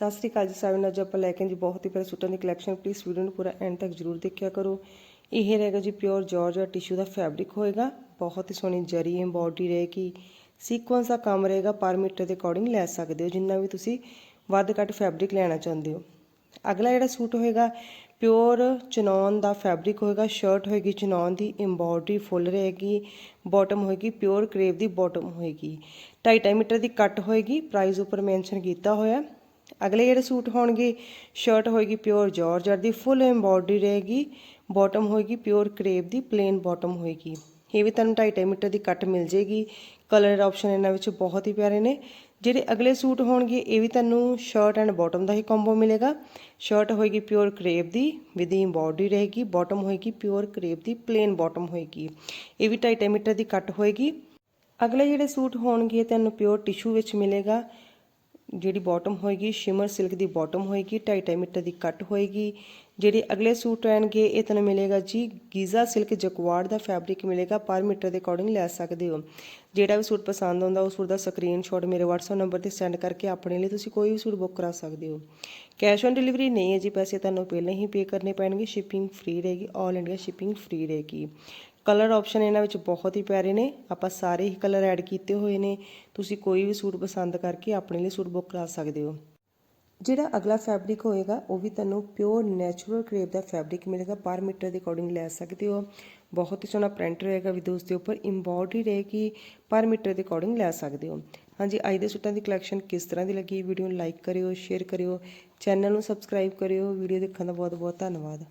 ਸਤਿ ਸ੍ਰੀ ਅਕਾਲ ਜੀ ਸਾਰਿਆਂ ਨੂੰ। ਅੱਜ ਆਪਾਂ ਲੈ ਕੇ ਜੀ ਬਹੁਤ ਹੀ ਪਿਆਰੇ ਸੂਟਾਂ ਦੀ ਕਲੈਕਸ਼ਨ ਪਲੀਜ਼ ਵੀਡੀਓ ਨੂੰ ਪੂਰਾ ਐਂਡ ਤੱਕ ਜਰੂਰ ਦੇਖਿਆ ਕਰੋ। ਇਹ ਰਹੇਗਾ ਜੀ ਪਿਓਰ ਜਾਰਜਟ ਟਿਸ਼ੂ ਦਾ ਫੈਬਰਿਕ ਹੋਏਗਾ। ਬਹੁਤ ਹੀ ਸੋਹਣੀ ਜਰੀ ਐਮਬੋਡੀ ਰਹੇਗੀ। ਸੀਕੁਐਂਸ ਦਾ ਕੰਮ ਰਹੇਗਾ, ਪਰ ਮੀਟਰ ਦੇ ਅਕੋਰਡਿੰਗ ਲੈ ਸਕਦੇ ਹੋ, ਜਿੰਨਾ ਵੀ ਤੁਸੀਂ ਵੱਧ ਘੱਟ ਫੈਬਰਿਕ ਲੈਣਾ ਚਾਹੁੰਦੇ ਹੋ। ਅਗਲਾ ਜਿਹੜਾ ਸੂਟ ਹੋਏਗਾ ਪਿਓਰ ਚਨੌਨ ਦਾ ਫੈਬਰਿਕ ਹੋਏਗਾ। ਸ਼ਰਟ ਹੋਏਗੀ ਚਨੌਨ ਦੀ ਐਮਬੋਡਰੀ ਫੁੱਲ ਰਹੇਗੀ। ਬਾਟਮ ਹੋਏਗੀ ਪਿਓਰ ਕਰੇਵ ਦੀ ਬਾਟਮ ਹੋਏਗੀ। 2.5 ਮੀਟਰ ਦੀ ਕੱਟ ਹੋਏਗੀ। ਪ੍ਰਾਈਸ ਉੱਪਰ ਮੈਂਸ਼ਨ ਕੀਤਾ ਹੋਇਆ। ਅਗਲੇ ਜਿਹੜੇ ਸੂਟ ਹੋਣਗੇ ਸ਼ਰਟ ਹੋਏਗੀ ਪਿਓਰ ਜਾਰਜਟ ਦੀ ਫੁੱਲ ਐਮਬੋਡਰੀ ਰਹੇਗੀ ਬਾਟਮ ਹੋਏਗੀ ਪਿਓਰ ਕਰੇਵ ਦੀ ਪਲੇਨ ਬਾਟਮ ਹੋਏਗੀ। ਇਹ ਵੀ ਤੁਹਾਨੂੰ 2.5 ਮੀਟਰ ਦੀ ਕੱਟ ਮਿਲ ਜੇਗੀ। ਕਲਰ ਆਪਸ਼ਨ ਇਹਨਾਂ ਵਿੱਚ ਬਹੁਤ ਹੀ ਪਿਆਰੇ ਨੇ। ਜਿਹੜੇ ਅਗਲੇ ਸੂਟ ਹੋਣਗੇ, ਇਹ ਵੀ ਤੁਹਾਨੂੰ ਸ਼ਰਟ ਐਂਡ ਬਾਟਮ ਦਾ ਹੀ ਕੰਬੋ ਮਿਲੇਗਾ। ਸ਼ਰਟ ਹੋਏਗੀ ਪਿਓਰ ਕਰੇਵ ਦੀ ਵਿਦ ਐਮਬੋਡਰੀ ਰਹੇਗੀ ਬਾਟਮ ਹੋਏਗੀ ਪਿਓਰ ਕਰੇਵ ਦੀ ਪਲੇਨ ਬਾਟਮ ਹੋਏਗੀ। ਇਹ ਵੀ 2.5 ਮੀਟਰ ਦੀ ਕੱਟ ਹੋਏਗੀ। ਅਗਲੇ ਜਿਹੜੇ ਸੂਟ ਹੋਣਗੇ ਤੁਹਾਨੂੰ ਪਿਓਰ ਟਿਸ਼ੂ ਵਿੱਚ ਮਿਲੇਗਾ। ਜਿਹੜੀ ਬਾਟਮ ਹੋਏਗੀ ਸ਼ਿਮਰ ਸਿਲਕ ਦੀ ਬਾਟਮ ਹੋਏਗੀ 2.5 ਮੀਟਰ ਦੀ ਕੱਟ ਹੋਏਗੀ। ਜਿਹੜੇ ਅਗਲੇ ਸੂਟ ਰਹਿਣਗੇ, ਇਹ ਤੁਹਾਨੂੰ ਮਿਲੇਗਾ ਜੀ ਗੀਜ਼ਾ ਸਿਲਕ ਜਕਵਾੜ ਦਾ ਫੈਬਰਿਕ ਮਿਲੇਗਾ, ਪਰ ਮੀਟਰ ਦੇ ਅਕੋਰਡਿੰਗ ਲੈ ਸਕਦੇ ਹੋ। ਜਿਹੜਾ ਵੀ ਸੂਟ ਪਸੰਦ ਆਉਂਦਾ, ਉਸ ਸੂਟ ਦਾ ਸਕਰੀਨਸ਼ਾਟ ਮੇਰੇ WhatsApp ਨੰਬਰ ਤੇ ਸੈਂਡ ਕਰਕੇ ਆਪਣੇ ਲਈ ਤੁਸੀਂ ਕੋਈ ਵੀ ਸੂਟ ਬੁੱਕ ਕਰਾ ਸਕਦੇ ਹੋ। ਕੈਸ਼ ਔਨ ਡਿਲੀਵਰੀ ਨਹੀਂ ਹੈ ਜੀ, ਪੈਸੇ ਤੁਹਾਨੂੰ ਪਹਿਲਾਂ ਹੀ ਪੇ ਕਰਨੇ ਪੈਣਗੇ ਸ਼ਿਪਿੰਗ ਫ੍ਰੀ ਰਹੇਗੀ 올 ਇੰਡੀਆ ਸ਼ਿਪਿੰਗ ਫ੍ਰੀ ਰਹੇਗੀ। ਕਲਰ ਆਪਸ਼ਨ ਇਹਨਾਂ ਵਿੱਚ ਬਹੁਤ ਹੀ ਪਿਆਰੇ ਨੇ। ਆਪਾਂ ਸਾਰੇ ਹੀ ਕਲਰ ਐਡ ਕੀਤੇ ਹੋਏ ਨੇ। ਤੁਸੀਂ ਕੋਈ ਵੀ ਸੂਟ ਪਸੰਦ ਕਰਕੇ ਆਪਣੇ ਲਈ ਸੂਟ ਬੁੱਕ ਕਰਾ ਸਕਦੇ ਹੋ। ਜਿਹੜਾ ਅਗਲਾ ਫੈਬਰਿਕ ਹੋਏਗਾ, ਉਹ ਵੀ ਤੁਹਾਨੂੰ ਪਿਓਰ ਨੈਚੁਰਲ ਕਰੇਪ ਦਾ ਫੈਬਰਿਕ ਮਿਲੇਗਾ। ਪਰ ਮੀਟਰ ਦੇ ਅਕੋਰਡਿੰਗ ਲੈ ਸਕਦੇ ਹੋ। ਬਹੁਤ ਹੀ ਸੋਹਣਾ ਪ੍ਰਿੰਟ ਰਹੇਗਾ ਵੀ ਉਸ ਦੇ ਉੱਪਰ। ਐਮਬੋਡਰੀ ਰਹੇਗੀ, ਪਰ ਮੀਟਰ ਦੇ ਅਕੋਰਡਿੰਗ ਲੈ ਸਕਦੇ ਹੋ। ਹਾਂਜੀ, ਅੱਜ ਦੇ ਸੂਟਾਂ ਦੀ ਕਲੈਕਸ਼ਨ ਕਿਸ ਤਰ੍ਹਾਂ ਦੀ ਲੱਗੀ? ਵੀਡੀਓ ਨੂੰ ਲਾਈਕ ਕਰਿਓ ਸ਼ੇਅਰ ਕਰਿਓ। ਚੈਨਲ ਨੂੰ ਸਬਸਕ੍ਰਾਈਬ ਕਰਿਓ। ਵੀਡੀਓ ਦੇਖਣ ਦਾ ਬਹੁਤ ਬਹੁਤ ਧੰਨਵਾਦ।